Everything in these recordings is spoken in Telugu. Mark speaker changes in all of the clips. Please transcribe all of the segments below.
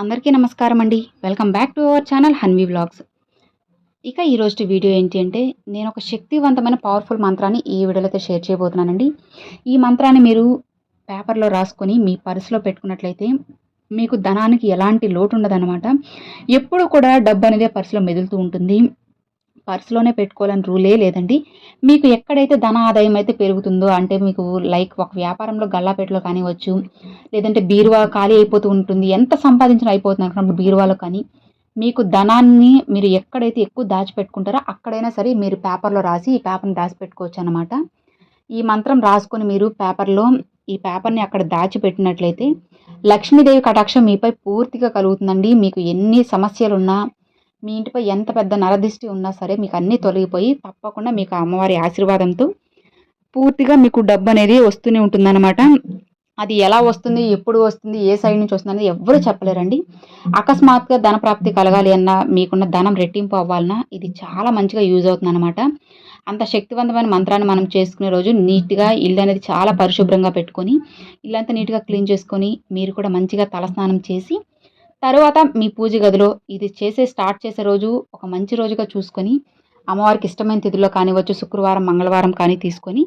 Speaker 1: అందరికీ నమస్కారం అండి. Welcome back to our channel Hanvi vlogs. ఇక ఈరోజు వీడియో ఏంటి అంటే నేను ఒక శక్తివంతమైన పవర్ఫుల్ మంత్రాన్ని ఈ వీడియోలో షేర్ చేయబోతున్నానండి. ఈ మంత్రాన్ని మీరు పేపర్లో రాసుకొని మీ పర్సులో పెట్టుకున్నట్లయితే మీకు ధనానికి ఎలాంటి లోటు ఉండదన్నమాట. ఎప్పుడు కూడా డబ్బు అనేది పర్సులో మెదులుతూ ఉంటుంది. పర్సులోనే పెట్టుకోవాలని రూలే లేదండి. మీకు ఎక్కడైతే ధన ఆదాయం అయితే పెరుగుతుందో అంటే మీకు లైక్ ఒక వ్యాపారంలో గల్లాపేటలో కానివచ్చు లేదంటే బీరువా ఖాళీ అయిపోతూ ఉంటుంది ఎంత సంపాదించిన అయిపోతుంది అనుకున్నప్పుడు బీరువాలో కానీ మీకు ధనాన్ని మీరు ఎక్కడైతే ఎక్కువ దాచిపెట్టుకుంటారో అక్కడైనా సరే మీరు పేపర్లో రాసి ఈ పేపర్ని దాచిపెట్టుకోవచ్చు అనమాట ఈ మంత్రం రాసుకొని మీరు పేపర్లో ఈ పేపర్ని అక్కడ దాచిపెట్టినట్లయితే లక్ష్మీదేవి కటాక్షం మీపై పూర్తిగా కలుగుతుందండి. మీకు ఎన్ని సమస్యలున్నా మీ ఇంటిపై ఎంత పెద్ద నరదిష్టి ఉన్నా సరే మీకు అన్నీ తొలగిపోయి తప్పకుండా మీకు అమ్మవారి ఆశీర్వాదంతో పూర్తిగా మీకు డబ్బు అనేది వస్తూనే ఉంటుందన్నమాట. అది ఎలా వస్తుంది ఎప్పుడు వస్తుంది ఏ సైడ్ నుంచి వస్తుంది అనేది ఎవ్వరూ చెప్పలేరండి. అకస్మాత్తుగా ధన ప్రాప్తి కలగాలి అన్నా మీకున్న ధనం రెట్టింపు అవ్వాలన్నా ఇది చాలా మంచిగా యూజ్ అవుతుంది అనమాట అంత శక్తివంతమైన మంత్రాన్ని మనం చేసుకునే రోజు నీట్గా ఇల్లు అనేది చాలా పరిశుభ్రంగా పెట్టుకొని ఇల్లంతా నీట్గా క్లీన్ చేసుకొని మీరు కూడా మంచిగా తలస్నానం చేసి తర్వాత మీ పూజ గదిలో ఇది చేసే స్టార్ట్ చేసే రోజు ఒక మంచి రోజుగా చూసుకొని అమ్మవారికి ఇష్టమైన తిథిలో కానివచ్చు శుక్రవారం మంగళవారం కానీ తీసుకొని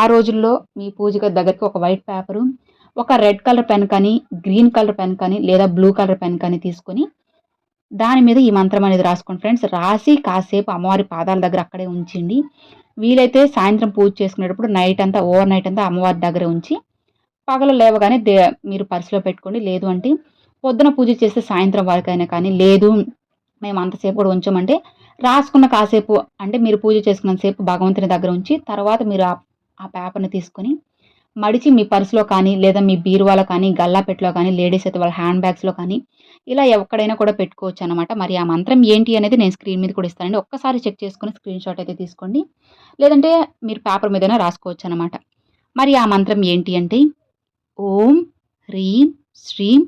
Speaker 1: ఆ రోజుల్లో మీ పూజ గది దగ్గరికి ఒక వైట్ పేపరు ఒక రెడ్ కలర్ పెన్ కానీ గ్రీన్ కలర్ పెన్ కానీ లేదా బ్లూ కలర్ పెన్ కానీ తీసుకొని దాని మీద ఈ మంత్రం అనేది రాసుకోండి ఫ్రెండ్స్. రాసి కాసేపు అమ్మవారి పాదాల దగ్గర అక్కడే ఉంచండి. వీలైతే సాయంత్రం పూజ చేసుకునేటప్పుడు నైట్ అంతా ఓవర్ నైట్ అంతా అమ్మవారి దగ్గర ఉంచి పగలు లేవగానే దే మీరు పర్సులో పెట్టుకోండి. లేదు అంటే పొద్దున పూజ చేస్తే సాయంత్రం వరకైనా కానీ లేదు మేము అంతసేపు కూడా ఉంచామంటే రాసుకున్న కాసేపు అంటే మీరు పూజ చేసుకున్నంతసేపు భగవంతుని దగ్గర ఉంచి తర్వాత మీరు ఆ పేపర్ని తీసుకొని మడిచి మీ పర్సులో కానీ లేదా మీ బీరువాలో కానీ గల్లాపెట్లో కానీ లేడీస్ అయితే వాళ్ళ హ్యాండ్ బ్యాగ్స్లో కానీ ఇలా ఎక్కడైనా కూడా పెట్టుకోవచ్చు అనమాట మరి ఆ మంత్రం ఏంటి అనేది నేను స్క్రీన్ మీద కూడా ఇస్తానండి. ఒక్కసారి చెక్ చేసుకుని స్క్రీన్ షాట్ అయితే తీసుకోండి. లేదంటే మీరు పేపర్ మీదైనా రాసుకోవచ్చు అనమాట మరి ఆ మంత్రం ఏంటి అంటే ఓం హ్రీం శ్రీం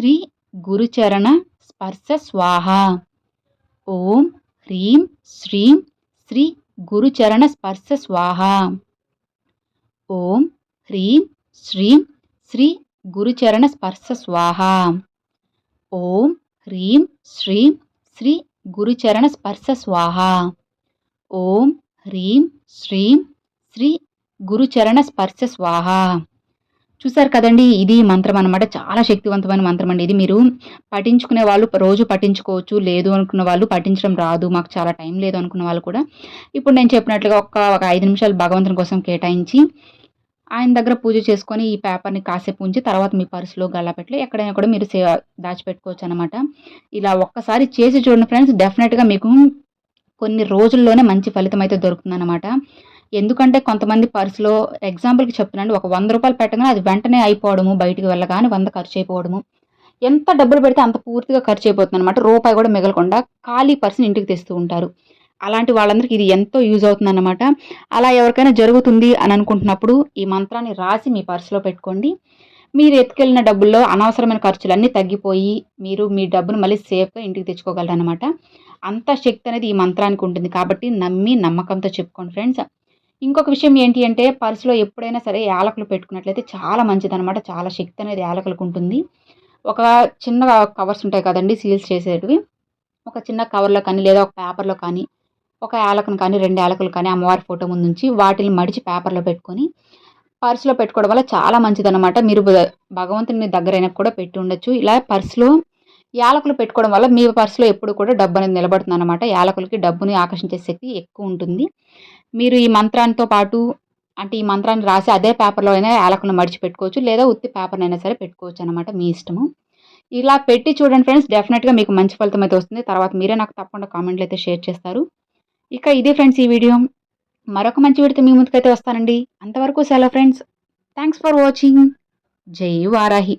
Speaker 1: శ్రీ గురుచరణ స్పర్శ స్వాహ. ఓం హ్రీం శ్రీం శ్రీ గురుచరణ స్పర్శ స్వాహ. ఓం హ్రీం శ్రీం శ్రీ గురుచరణ స్పర్శ స్వాహ. ఓం హ్రీం శ్రీం శ్రీ గురుచరణ స్పర్శ స్వాహ. ఓం హ్రీం శ్రీం శ్రీ గురుచరణ స్పర్శ స్వాహ. చూసారు కదండి ఇది మంత్రం అనమాట చాలా శక్తివంతమైన మంత్రం అండి ఇది. మీరు పఠించుకునే వాళ్ళు రోజు పఠించుకోవచ్చు. లేదు అనుకున్న వాళ్ళు పఠించడం రాదు. మాకు చాలా టైం లేదు అనుకున్న వాళ్ళు కూడా. ఇప్పుడు నేను చెప్పినట్లుగా ఒక ఒక ఐదు నిమిషాలు భగవంతుని కోసం కేటాయించి ఆయన దగ్గర పూజ చేసుకొని ఈ పేపర్ని కాసేపు ఉంచి తర్వాత మీ పర్సులో గల్లాపెట్లో ఎక్కడైనా కూడా మీరు సేవ దాచిపెట్టుకోవచ్చు అనమాట ఇలా ఒక్కసారి చేసి చూడండి ఫ్రెండ్స్ డెఫినెట్గా మీకు కొన్ని రోజుల్లోనే మంచి ఫలితం అయితే దొరుకుతుందన్నమాట. ఎందుకంటే కొంతమంది పర్సులో ఎగ్జాంపుల్కి చెప్తున్నాను ఒక వంద రూపాయలు పెట్టగానే అది వెంటనే అయిపోవడము బయటికి వెళ్ళగానే వంద ఖర్చు అయిపోవడము. ఎంత డబ్బులు పెడితే అంత పూర్తిగా ఖర్చు అయిపోతుంది అనమాట రూపాయి కూడా మిగలకుండా ఖాళీ పర్సన్ ఇంటికి తెస్తూ ఉంటారు. అలాంటి వాళ్ళందరికీ ఇది ఎంతో యూజ్ అవుతుంది అనమాట అలా ఎవరికైనా జరుగుతుంది అని అనుకుంటున్నప్పుడు ఈ మంత్రాన్ని రాసి మీ పర్సులో పెట్టుకోండి. మీరు ఎత్తుకెళ్ళిన డబ్బుల్లో అనవసరమైన ఖర్చులు అన్నీ తగ్గిపోయి మీరు మీ డబ్బును మళ్ళీ సేఫ్గా ఇంటికి తెచ్చుకోగలరు అనమాట అంత శక్తి అనేది ఈ మంత్రానికి ఉంటుంది కాబట్టి నమ్మి నమ్మకంతో చెప్పుకోండి ఫ్రెండ్స్. ఇంకొక విషయం ఏంటి అంటే పర్సులో ఎప్పుడైనా సరే యాలకులు పెట్టుకున్నట్లయితే చాలా మంచిదనమాట చాలా శక్తి అనేది యాలకులకు ఉంటుంది. ఒక చిన్న కవర్స్ ఉంటాయి కదండి సీల్స్ చేసేటివి. ఒక చిన్న కవర్లో కానీ లేదా ఒక పేపర్లో కానీ ఒక యాలకును కానీ రెండు యాలకులు కానీ అమ్మవారి ఫోటో ముందు నుంచి వాటిని మడిచి పేపర్లో పెట్టుకొని పర్సులో పెట్టుకోవడం వల్ల చాలా మంచిదన్నమాట. మీరు భగవంతుని దగ్గరైనా కూడా పెట్టి ఉండొచ్చు. ఇలా పర్సులో యాలకులు పెట్టుకోవడం వల్ల మీ పర్సులో ఎప్పుడు కూడా డబ్బు అనేది నిలబడుతుంది అనమాట యాలకులకి డబ్బుని ఆకర్షించే శక్తి ఎక్కువ ఉంటుంది. మీరు ఈ మంత్రానితో పాటు అంటే ఈ మంత్రాన్ని రాసి అదే పేపర్లో అయినా యాలకులను మడిచి పెట్టుకోవచ్చు. లేదా ఉత్తి పేపర్నైనా అయినా సరే పెట్టుకోవచ్చు అనమాట మీ ఇష్టము. ఇలా పెట్టి చూడండి ఫ్రెండ్స్ డెఫినెట్గా మీకు మంచి ఫలితం అయితే వస్తుంది. తర్వాత మీరే నాకు తప్పకుండా కామెంట్లు అయితే షేర్ చేస్తారు. ఇక ఇదే ఫ్రెండ్స్ ఈ వీడియో. మరొక మంచి వీడితో మీ ముందుకైతే వస్తానండి. అంతవరకు సెలవు ఫ్రెండ్స్. Thanks for watching. జై వారాహి.